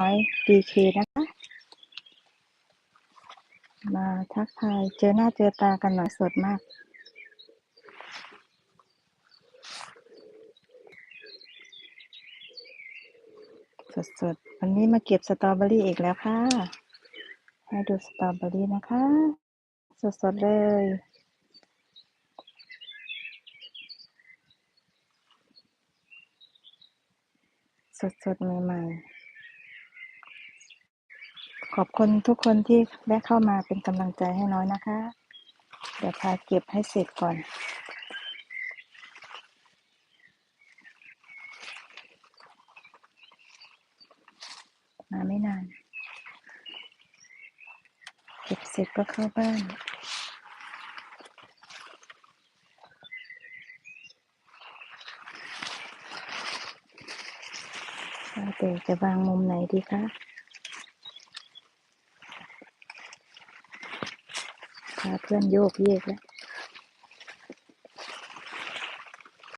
น้อยดีเคนะคะ มาทักทายเจอหน้าเจอตากันหน่อยสดมาก สดๆวันนี้มาเก็บสตรอเบอรี่อีกแล้วค่ะ ให้ดูสตรอเบอรี่นะคะ สดๆเลยสดๆใหม่ๆ ขอบคุณทุกคนที่ได้เข้ามาเป็นกำลังใจให้น้อยนะคะ เดี๋ยวพาเก็บให้เสร็จก่อน มาไม่นาน เก็บเสร็จก็เข้าบ้านว่าแต่จะวางมุมไหนดีคะ พาเพื่อนโยกเยกแล้ว